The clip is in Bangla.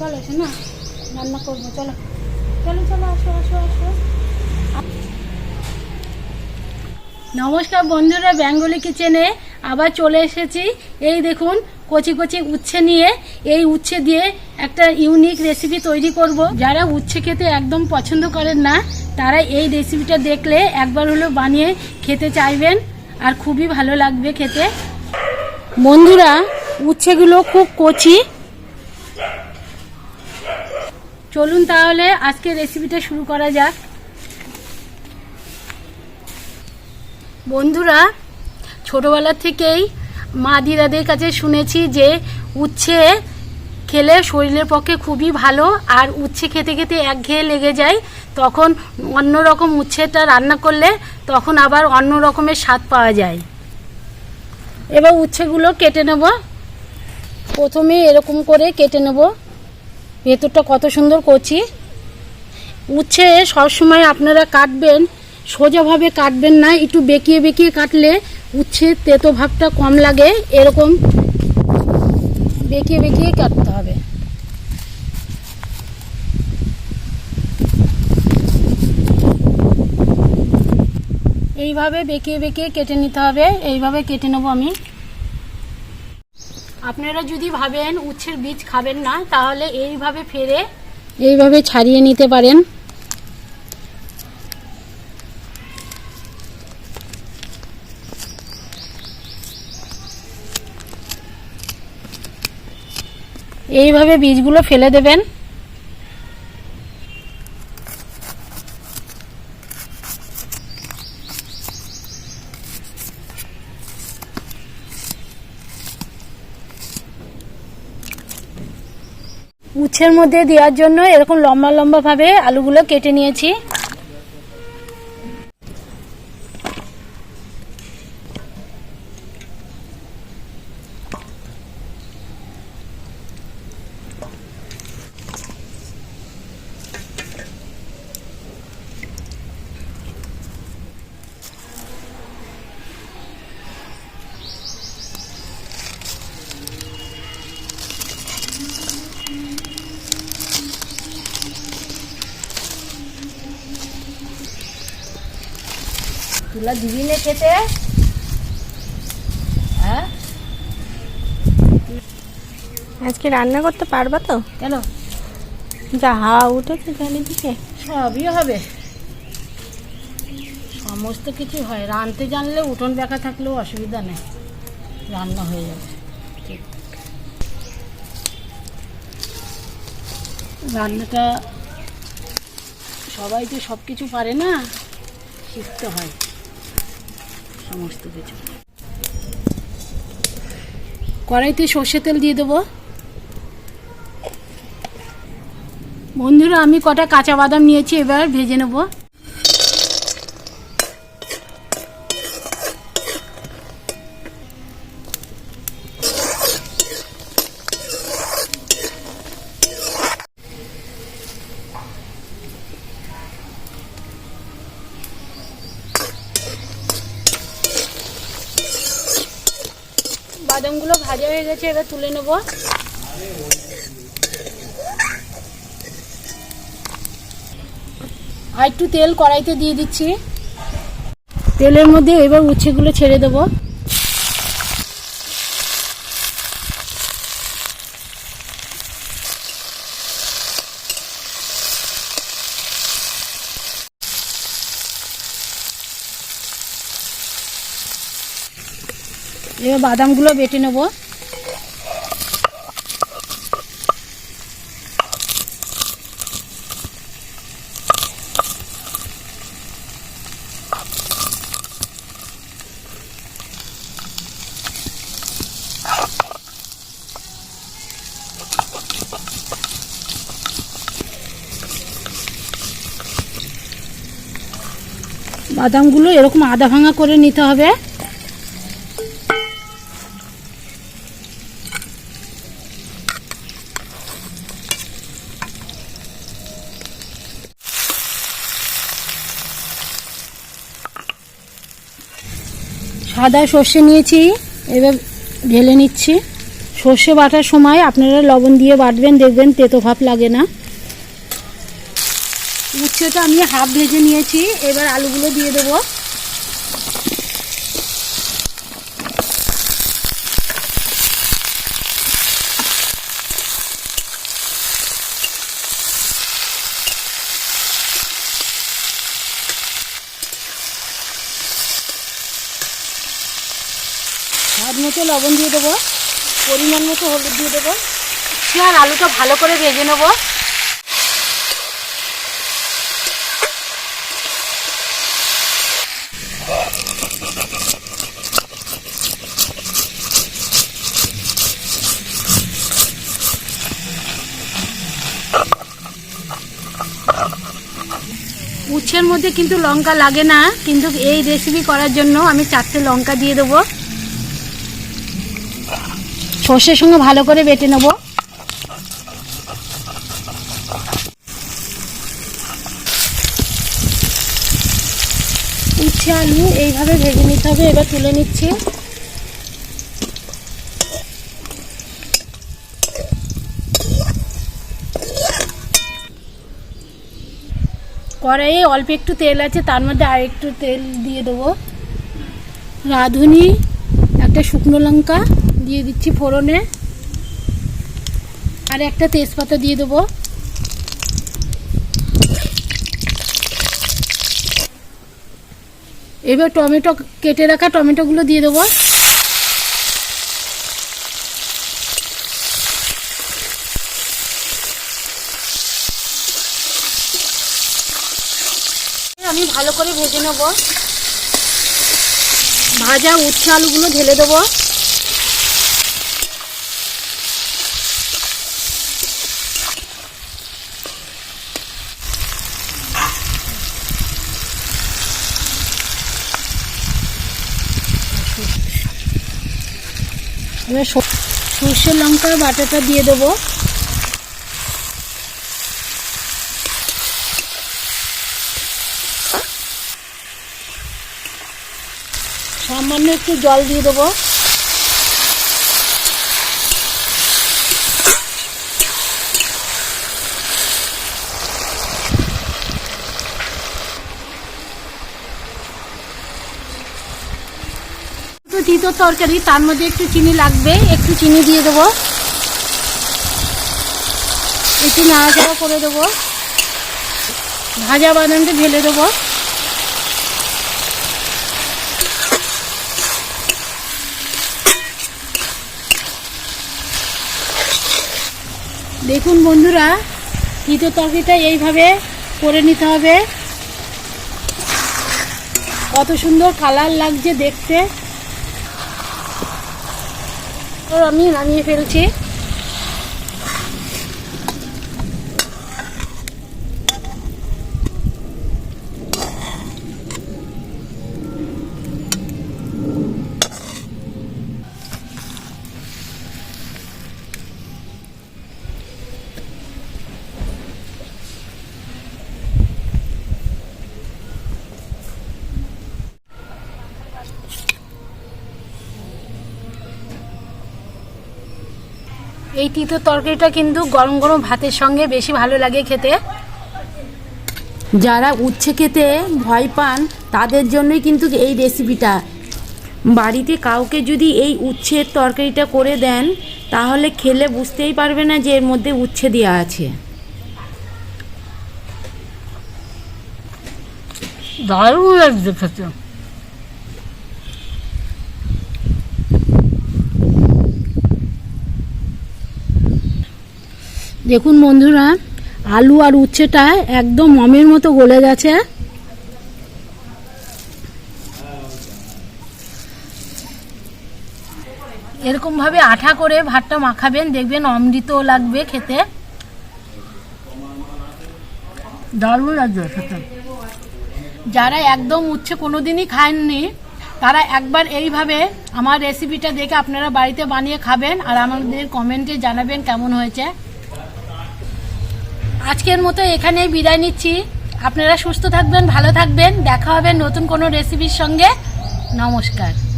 চলো, এসো না। রান্না করব, চলো। চলো চলো, আসো আসো আসো। নমস্কার বন্ধুরা বেঙ্গলি কিচেনে আবার চলে এসেছি। এই দেখুন, কচি কচি উচ্ছে নিয়ে, এই উচ্ছে দিয়ে একটা ইউনিক রেসিপি তৈরি করব। যারা উচ্ছে খেতে একদম পছন্দ করেন না, তারা এই রেসিপিটা দেখলে একবার হলো বানিয়ে খেতে চাইবেন, আর খুবই ভালো লাগবে খেতে। বন্ধুরা, উচ্ছেগুলো খুব কচি। চলুন তাহলে আজকে রেসিপিটা শুরু করা যাক। বন্ধুরা, ছোটবেলা থেকেই মা দিদাদের কাছে শুনেছি যে উচ্ছে খেলে শরীরের পক্ষে খুবই ভালো, আর উচ্ছে খেতে খেতে একঘেয়ে লেগে যায়। তখন অন্য রকম উচ্ছেটা রান্না করলে তখন আবার অন্য রকমের স্বাদ পাওয়া যায়। এবার উচ্ছেগুলো কেটে নেব। প্রথমে এরকম করে কেটে নেব। ভেতরটা কত সুন্দর কচি। উচ্ছে সবসময় আপনারা কাটবেন, সোজাভাবে কাটবেন না, একটু বেঁকিয়ে বেঁকিয়ে কাটলে উচ্ছে তেতো ভাবটা কম লাগে, এরকম বেঁকিয়ে বেঁকিয়ে কাটতে হবে। এইভাবে বেঁকিয়ে বেঁকিয়ে কেটে নিতে হবে, এইভাবে কেটে নেব আমি। আপনারা যদি ভাবেন উচ্ছের বীজ খাবেন না, তাহলে এইভাবে ফেরে এইভাবে ছাড়িয়ে নিতে পারেন। এইভাবে বীজগুলো ফেলে দেবেন। উচ্ছের মধ্যে দেওয়ার জন্য এরকম লম্বা লম্বা ভাবে আলুগুলো কেটে নিয়েছি। তুলা দিবি না খেতে? হ্যাঁ? আজকে রান্না করতে পারবা তো? কেন? যা হাওয়া উঠেছে চারিদিকে। সবই হবে। সমস্ত কিছু হয়। রাঁধতে জানলে উঠোন বেঁকা থাকলেও অসুবিধা নেই। রান্না হয়ে যাবে। ঠিক। রান্নাটা সবাই তো সব কিছু পারে না শিখতে হয়। সমস্ত কিছু। কড়াইতে সর্ষে তেল দিয়ে দেবো। বন্ধুরা, আমি কটা কাঁচা বাদাম নিয়েছি, এবার ভেজে নেব বাদামগুলো ভাজা হয়ে গেছে, এবার তুলে নেব। আর একটু তেল কড়াইতে দিয়ে দিচ্ছি। তেলের মধ্যে এবার উচ্ছেগুলো ছেড়ে দেব। এবার বাদামগুলো বেটে নেব। বাদামগুলো এরকম আধা ভাঙা করে নিতে হবে। সাদা সর্ষে নিয়েছি, এবার ঢেলে নিচ্ছি। সর্ষে বাটার সময় আপনারা লবণ দিয়ে বাটবেন, দেখবেন তেতো ভাব লাগে না। উচ্ছেটা আমি হাফ ভেজে নিয়েছি। এবার আলুগুলো দিয়ে দেবো। স্বাদ মতো লবণ দিয়ে দেবো। পরিমাণ মতো হলুদ দিয়ে দেবো। আর আলুটা ভালো করে ভেজে নেব। উচ্ছের মধ্যে কিন্তু লঙ্কা লাগে না, কিন্তু এই রেসিপি করার জন্য আমি চারটে লঙ্কা দিয়ে দেবো। সর্ষের সঙ্গে ভালো করে বেটে নেব। উচ্ছে আলু এইভাবে ভেজে নিতে হবে, এবার তুলে নিচ্ছি। কড়াইয়ে অল্প একটু তেল আছে, তার মধ্যে আর একটু তেল দিয়ে দেবো। রাঁধুনি, একটা শুকনো লঙ্কা দিয়ে দিচ্ছি ফোড়নে। আর একটা তেজপাতা দিয়ে দেবো। এবার টমেটো কেটে রাখা টমেটোগুলো দিয়ে দেবো। আমি ভালো করে ভেজে নেব। ভাজা উচ্ছে আলুগুলো ঢেলে দেবো। এবার সর- সর্ষে লঙ্কার বাটাটা দিয়ে দেবো। সামান্য একটু জল দিয়ে দেবো। তিতো তরকারি, তার মধ্যে একটু চিনি লাগবে, একটু চিনি দিয়ে দেবো। একটু নাড়াচাড়া করে দেবো। ভাজা বাদামটা ঢেলে দেবো। দেখুন বন্ধুরা, তিতো তরকারিটা এইভাবে করে নিতে হবে। কত সুন্দর কালার লাগছে দেখতে। আমি নামিয়ে ফেলছি। এই তিতো তরকারিটা কিন্তু গরম গরম ভাতের সঙ্গে বেশি ভালো লাগে খেতে। যারা উচ্ছে খেতে ভয় পান, তাদের জন্যই কিন্তু এই রেসিপিটা বাড়িতে কাউকে যদি এই উচ্ছের তরকারিটা করে দেন, তাহলে খেলে বুঝতেই পারবে না যে এর মধ্যে উচ্ছে দেওয়া আছে। দারুণ লাগছে খেতে। দেখুন বন্ধুরা, আলু আর উচ্ছেটা একদম মমের মতো গলে গেছে। এরকম ভাবে আঠা করে ভাতটা মাখাবেন, দেখবেন অমৃত লাগবে খেতে। দারুণ লাগবে খেতে। যারা একদম উচ্ছে কোনোদিনই খাননি, তারা একবার এইভাবে আমার রেসিপিটা দেখে আপনারা বাড়িতে বানিয়ে খাবেন আর আমাদের কমেন্টে জানাবেন কেমন হয়েছে। আজকের মতো এখানেই বিদায় নিচ্ছি। আপনারা সুস্থ থাকবেন, ভালো থাকবেন। দেখা হবে নতুন কোনো রেসিপির সঙ্গে। নমস্কার।